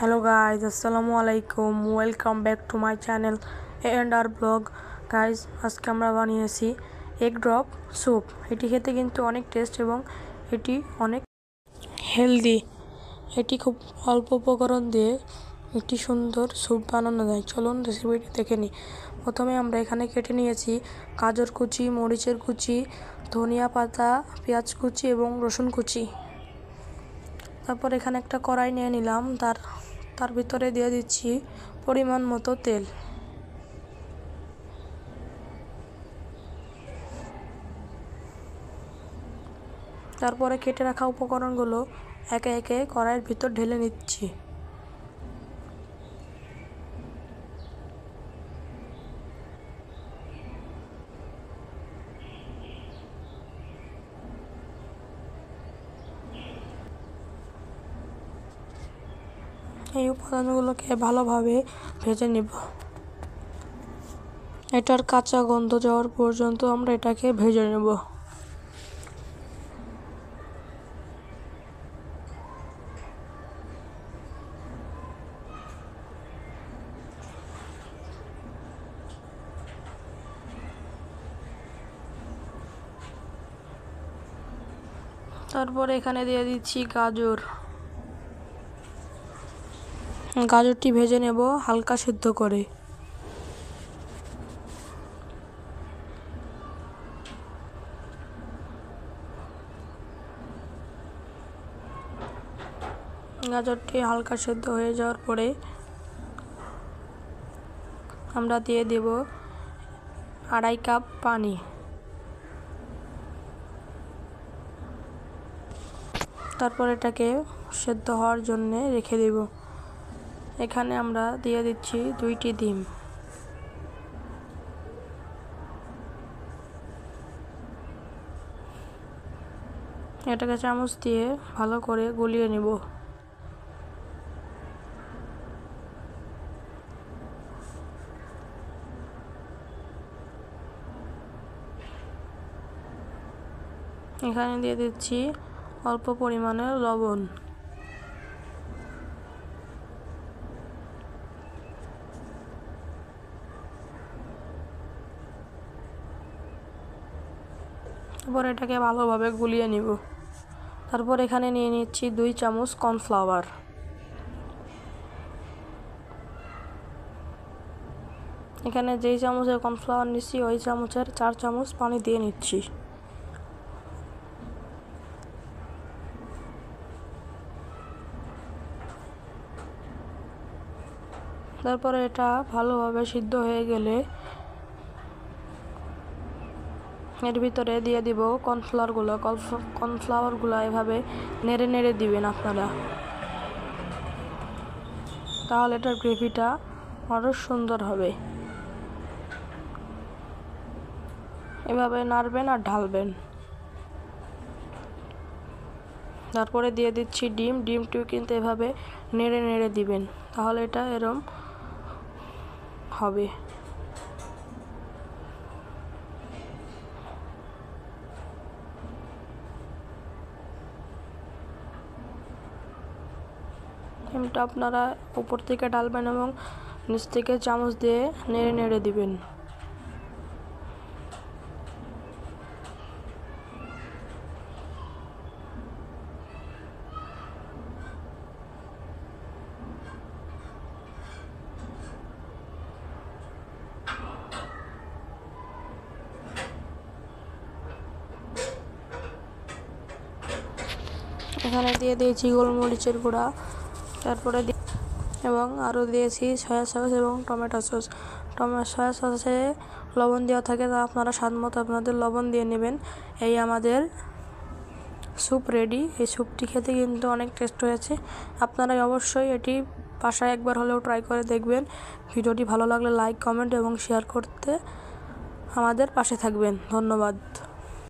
Hello guys আসসালামু আলাইকুম welcome back to my channel and R blog guys আজকে আমরা বানিয়েছি এগ ড্রপ স্যুপ এটি খেতে কিন্তু অনেক টেস্ট এবং এটি অনেক হেলদি এটি খুব অল্প উপকরণ দিয়ে একটি সুন্দর স্যুপ বানানো যায়। চলুন রেসিপিটি দেখে নিই। প্রথমে আমরা এখানে কেটে নিয়েছি গাজর কুচি, মরিচের কুচি, ধনিয়া পাতা, পেঁয়াজ কুচি এবং রসুন কুচি। তারপর এখানে একটা কড়াই নিয়ে নিলাম। তার তার ভিতরে দিয়ে দিচ্ছি পরিমাণ মতো তেল। তারপরে কেটে রাখা উপকরণগুলো একে একে কড়াইয়ের ভিতর ঢেলে নিচ্ছি। এই উপাদানগুলোকে ভালোভাবে ভেজে নেব। এটার কাঁচা গন্ধ যাওয়ার পর্যন্ত আমরা এটাকে ভেজে নেব। তারপর এখানে দিয়ে দিচ্ছি গাজর। গাজরটি ভেজে নেব হালকা সিদ্ধ করে। গাজরটি হালকা সেদ্ধ হয়ে যাওয়ার পরে আমরা দিয়ে দেব আড়াই কাপ পানি। তারপর এটাকে সেদ্ধ হওয়ার জন্যে রেখে দেব। এখানে আমরা দিয়ে দিচ্ছি দুইটি ডিম। এটাকে চামচ দিয়ে ভালো করে গুলিয়ে নেব। এখানে দিয়ে দিচ্ছি অল্প পরিমাণে লবণ। তারপর এটাকে ভালোভাবে গুলিয়ে নিব। তারপর এখানে নিয়ে নিচ্ছি দুই চামচ কর্নফ্লাওয়ার। এখানে যেই চামচের কর্নফ্লাওয়ার নিচ্ছি, ওই চামচের চার চামচ পানি দিয়ে নিচ্ছি। তারপরে এটা ভালোভাবে সিদ্ধ হয়ে গেলে এর ভিতরে দিয়ে দিব কর্নফ্লাওয়ারগুলো। কর্নফ্লাওয়ারগুলো এভাবে নেড়ে নেড়ে দিবেন আপনারা। তাহলে এটার গ্রেভিটা আরও সুন্দর হবে। এভাবে নাড়বেন আর ঢালবেন। তারপরে দিয়ে দিচ্ছি ডিম। ডিমটিও কিন্তু এভাবে নেড়ে নেড়ে দিবেন। তাহলে এটা এরম হবে। ডিমটা আপনারা উপর থেকে ডালবেন এবং নিচ থেকে চামচ দিয়ে নেড়ে নেড়ে দিবেন। এখানে দিয়ে দিয়েছি গোলমরিচের গুঁড়া। তারপরে এবং আরও দিয়েছি সয়া সস এবং টমেটো সস। টমেটো সয়া সসে লবণ দেওয়া থাকে, তা আপনারা স্বাদ মতো আপনাদের লবণ দিয়ে নেবেন। এই আমাদের স্যুপ রেডি। এই স্যুপটি খেতে কিন্তু অনেক টেস্ট হয়েছে। আপনারা অবশ্যই এটি বাসায় একবার হলেও ট্রাই করে দেখবেন। ভিডিওটি ভালো লাগলে লাইক, কমেন্ট এবং শেয়ার করতে আমাদের পাশে থাকবেন। ধন্যবাদ।